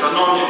Шановні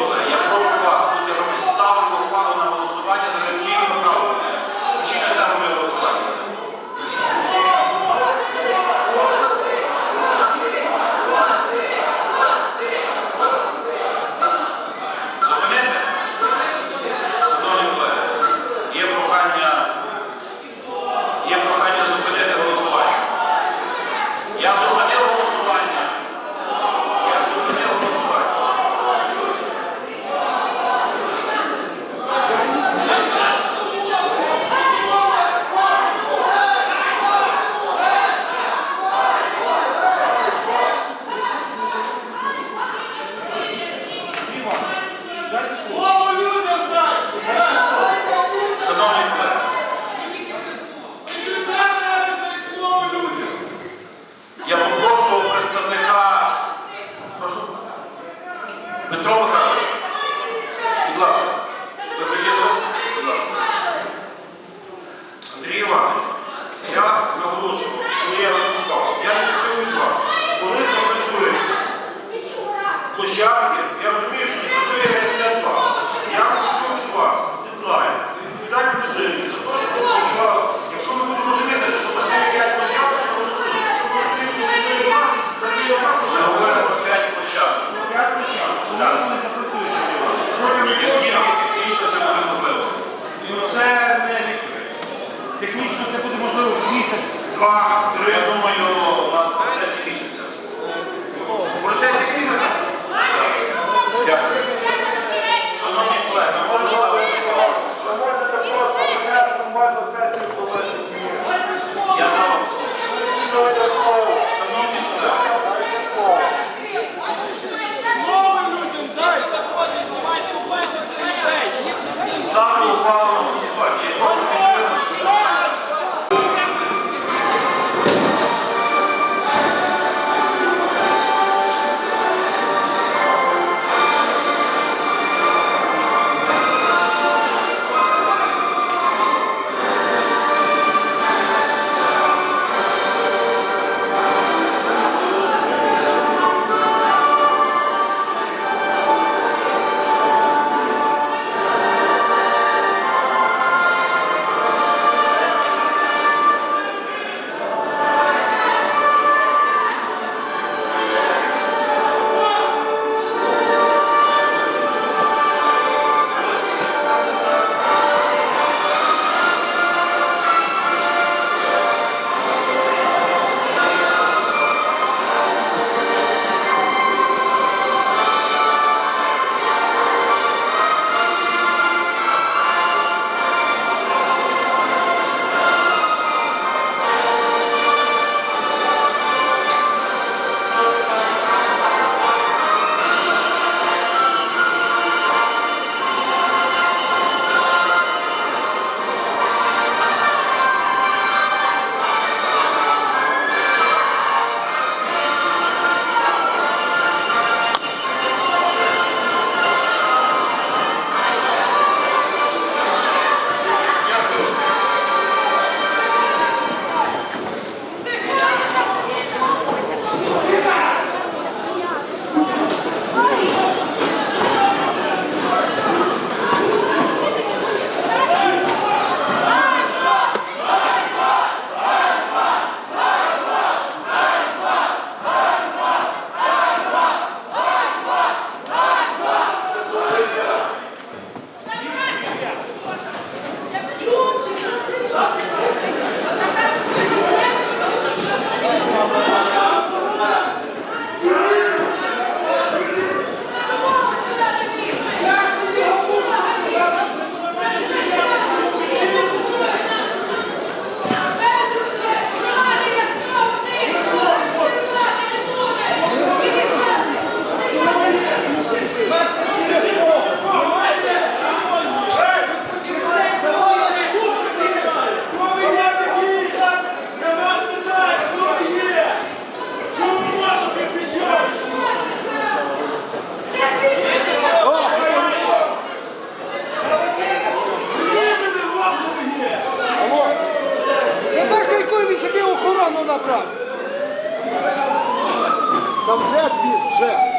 Комплект віз вже.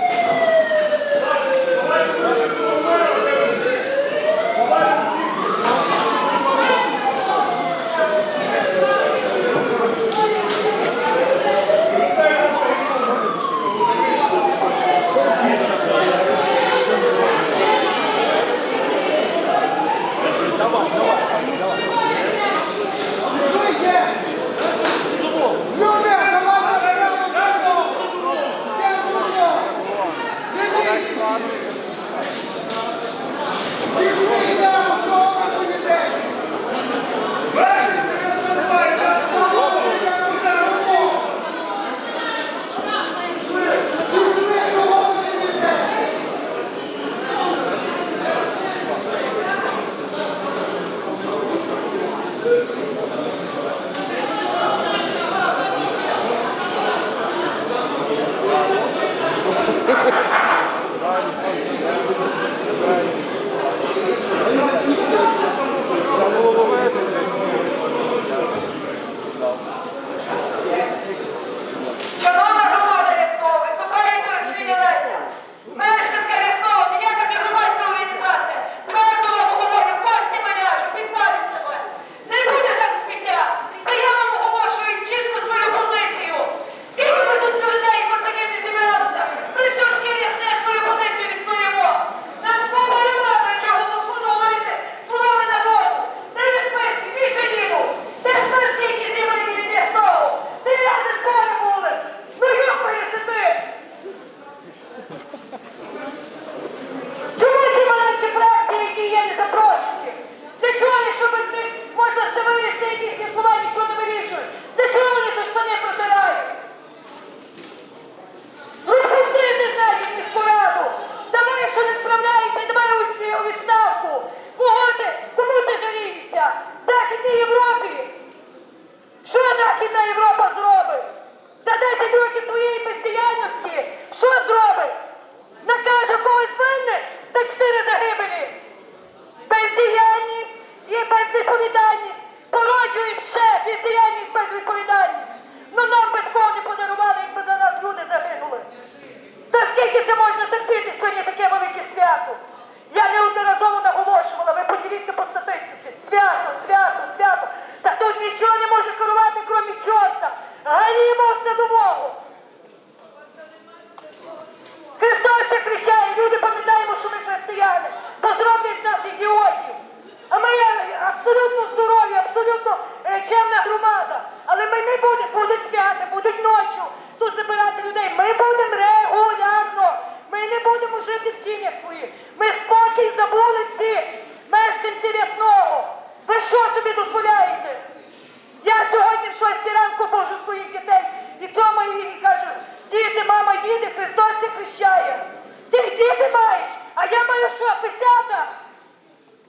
не прощає. Ти йди ти маєш, а я маю що, писята.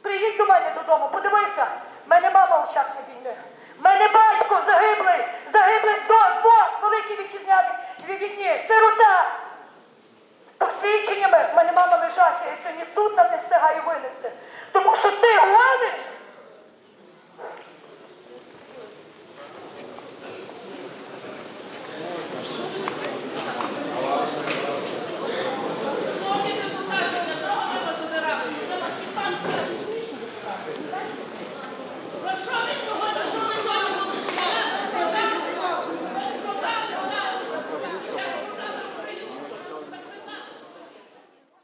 Приїдь до мене додому, подивися. В мене мама учасник війни. Мене батько загиблий, загиблий до двох великих вітчизняних війні, сирота. З посвідченнями в мене мама лежача, і сьогодні суд нам не встигає винести. Тому що ти гониш.